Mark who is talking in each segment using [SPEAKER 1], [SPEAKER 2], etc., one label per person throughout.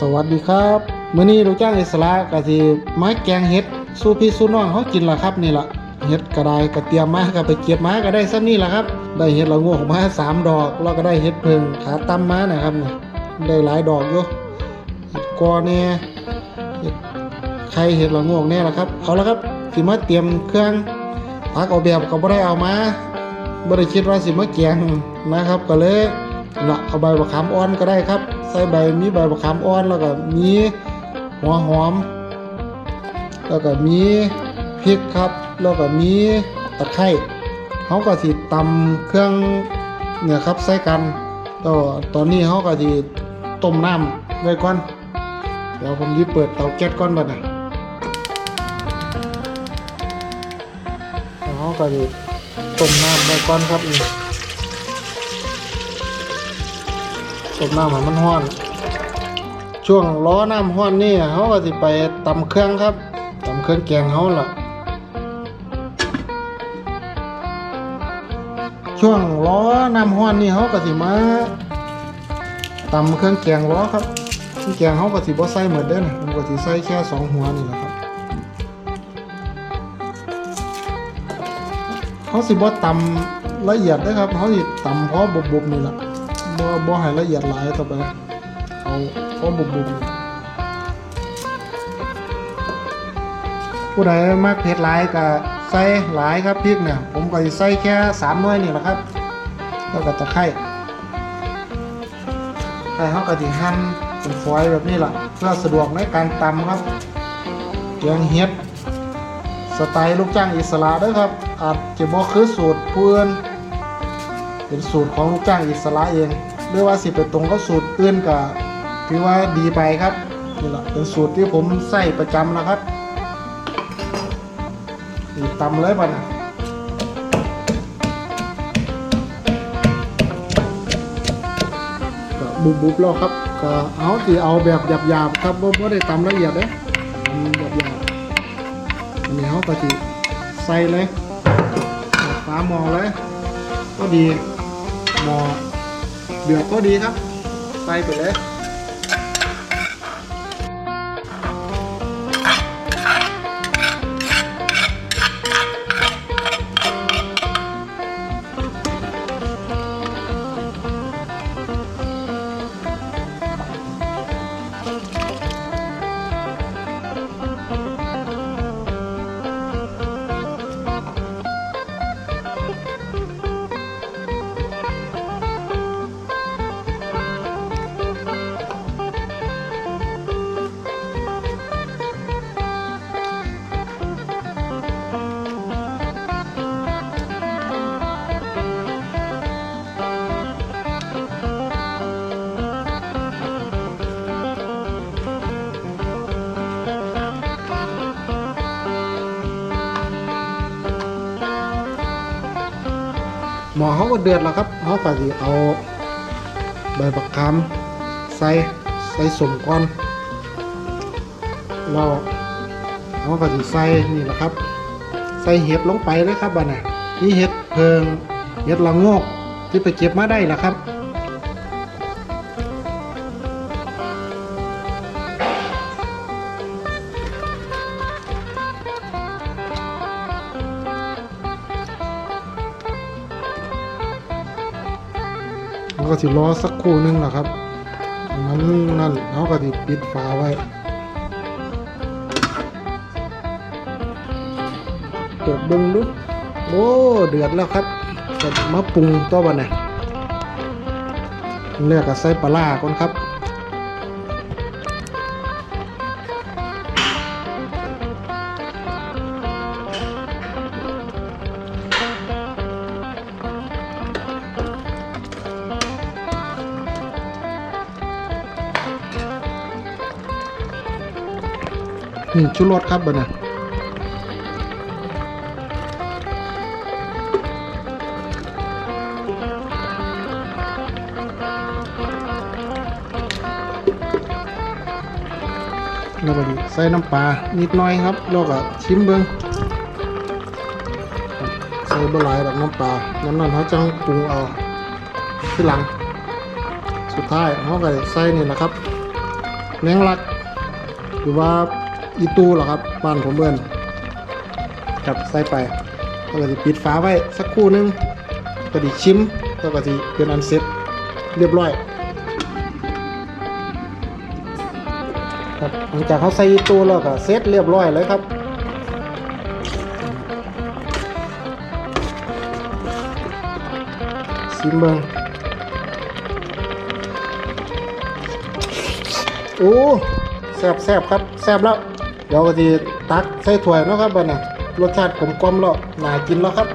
[SPEAKER 1] สวัสดีครับมื้อนี้ลูกจ้างอิสระก็สิไมาแกงเห็ดสู้พี่สู้น้องเฮากินล่ะครับนี่ล่ะเห็ดก็ได้ก็เตรียมมาก็ไปเก็บมาก็ได้ซ้ำนี่ล่ะครับ ได้เห็ดละโงกมาสามดอก แล้วก็ได้เห็ดเพิงขาตั้มมานะครับนี่ได้หลายดอกอยู่เห็ดกอแน่เห็ดไข่เห็ดละโงกแน่ล่ะครับเอาละครับสิมาเตรียมเครื่องผักเอาแบบก็บ่ได้เอามาบ่ได้คิดว่าสิมาแกงนะครับ ก็เลยละเอาใบมะขามอ่อนก็ได้ครับ ใส่ใบมีใบมะขามอ่อนแล้วก็มีหัวหอม แล้วก็มีพริกครับ แล้วก็มีตะไคร้เขาก็สิตำเครื่องเนี่ยครับใส่กันก็ตอนนี้เขาก็สิต้มน้ำไว้ก่อนเดี๋ยวผมยิเปิดเตาแก๊สก่อนบัดนะเขาก็สิต้มน้ำไว้ก่อนครับนี่ ต้มน้ำให้มันร้อน ช่วงล้อน้ำห้อนนี่เขาก็สิไปตำเครื่องครับตำเครื่องแกงเขาล่ะ ช่วงล้อน้ำห้อนนี่เขาก็สิมาตำเครื่องแกงล้อครับเครื่องแกงเขาก็สิบ่ใส่หมดเด้อนะผมก็สิใส่แค่สองหัวนี่แหละครับเขาสิบ่ตำละเอียดเด้อครับเขาสิตำพอบุบๆนี่แหละ บ่บ่ให้ละเอียดหลายต่อไปเอาพอบุบบุบผู้ใดมากเผ็ดหลายก็ใส่หลายครับพริกเนี่ยผมก็สิใส่แค่สามหน่วยนี่แหละครับ แล้วก็ตะไคร้ไข่เขาก็สิหั่นเป็นฝอยแบบนี้แหละเพื่อสะดวกในการตำครับแกงเห็ดสไตล์ลูกจ้างอิสระด้วยครับอาจจะบ่คือสูตรเพื่อนเป็นสูตรของลูกจ้างอิสระเอง หรือว่าสิไปตรงกับสูตรอื่นก็ถือว่าดีไปครับนี่แหละเป็นสูตรที่ผมใส่ประจำนะครับนี่ตำเลยป่ะนะก็บุบๆแล้วครับก็เอาที่เอาแบบหยาบๆครับบ่บ่ได้ตำละเอียดเด้ตำหยาบๆอันนี้เขาก็สิใส่เลยฟ้ามอเลย ก็ดีมอ เดือดก็ดีครับ ใส่ไปเลย หมอเขาก็เดือดแล้วครับเขาก็จะเอาใบบักคำใส่ใส่สมก่อนเราเขาก็จะใส่นี่แหละครับ ใส่เห็ดลงไปเลยครับบ้าน่ะนี่เห็ดเพิงเห็ดละงอกที่ไปเก็บมาได้ละครับ ก็สิรอสักครู่นึงนะครับมันนั่นเขาก็สิปิดฝาไว้เปิดเบึงดูโอ้เดือดแล้วครับจะมาปรุงตัวบันเนี่ยเลือกก็ใส่ปลาร้าก่อนครับ นี่ชุรสครับบันเนี่ยแล้วก็ใส่น้ำปลานิดหน่อยครับแล้วก็ชิมเบิ้งใส่บะหลายแบบน้ำปลาน้ำนั้นเขาจังปรุงเอาที่หลัง สุดท้ายเขาก็ใส่นี่นะครับแมงลักหรือว่า อีตูเหรอครับบ้านผมเบิ่นจับใส่ไปแล้วก็จะปิดฝาไว้สักครู่หนึงก็ดิชิมแล้วก็สิเป็นอันเสร็จเรียบร้อยครับหลังจากเขาใส่ตัวแล้วก็เซตเรียบร้อยเลยครับ ซิมเบิงโอ้แซบแซบครับ แซบแล้ว เดี๋ยวก็จะตักใส่ถ้วยเนาะครับบัดน่ะรสชาติกลมกลมแล้วน่ากินแล้วครับ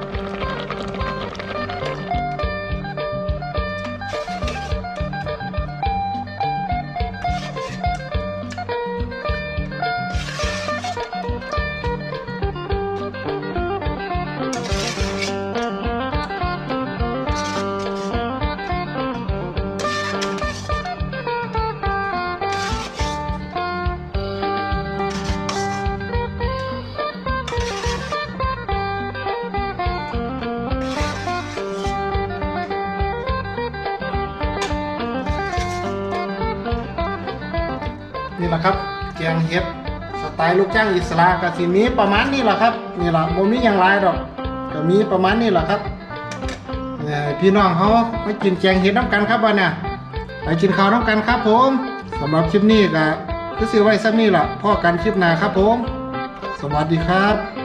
[SPEAKER 1] นี่แหละครับแกงเห็ดสไตล์ลูกจ้างอิสระกับสีนี้ประมาณนี้แหละครับนี่แหละบ่มีอย่างไรดอกก็มีประมาณนี้แหละครับพี่น้องเขามากินแกงเห็ดน้ำกันครับวันเนี่ยไปกินข้าวน้ำกันครับผมสำหรับคลิปนี้ก็คือสิไว้สักนี้ล่ะพ่อกันคลิปหน้าครับผม สวัสดีครับ